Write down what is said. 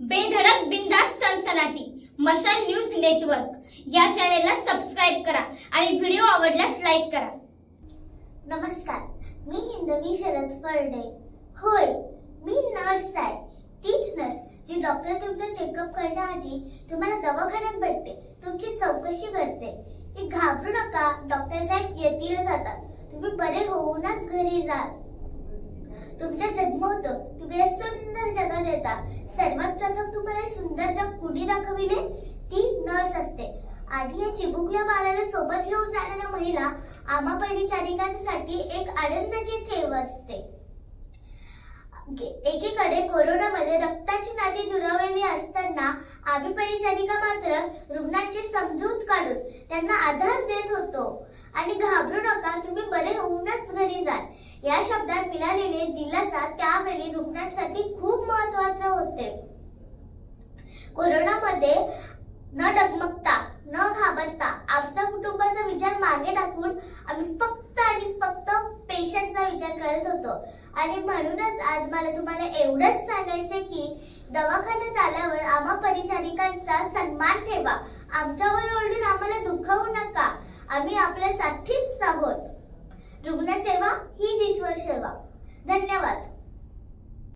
बेधडक बिंदास सनसनाटी मशाल न्यूज नेटवर्क. या चॅनेलला सबस्क्राईब करा आणि व्हिडिओ आवडल्यास लाईक करा. नमस्कार मी हिंदवी शरद फळडे होय मी नर्स आहे. तीच नर्स जी डॉक्टर तुमचा चेकअप करण्याआधी तुम्हाला दवाखान्यात भेटते तुमची चौकशी करते. की घाबरू नका डॉक्टर साहेब येतीलच आता. तुम्ही बरे होऊनच घरी जाल. तुमचा जन्म होतो तुम्ही सुंदर जगात येता. सर्वात प्रथम तुम्हाला सुंदर जग कुणी दाखविले? ती नर्स असते. आणि या चिमुकल्या बाळाला सोबत घेऊन जाणाऱ्या महिला आम्हा परिचारिकांसाठी एक आनंदाची ठेव असते. एकीकडे कोरोनामध्ये रक्ताची नाती दुरावलेली असताना आम्ही परिचारिका मात्र रुग्णांची समजूत काढून त्यांना आधार देत होतो. आणि घाबरू नका तुम्ही बरे होऊनच घरी जाल. या शब्द दिलासा त्यावेळी रुग्णांसाठी खूप महत्त्वाचे होते. कोरोनामध्ये न डगमगता न घाबरता आमचा कुटुंबाचा विचार मागे टाकून आम्ही फक्त आणि फक्त पेशंटचा विचार करत होतो. आणि म्हणूनच आज मला तुम्हाला एवढंच सांगायचंय की दवाखान्यात आल्यावर आम्हा परिचारिकांचा सन्मान ठेवा. आमच्यावर ओरडून आम्हाला दुखवू नका. आम्ही आपल्यासाठीच आहोत. रुग्णसेवा हीच ईश्वर सेवा. धन्यवाद.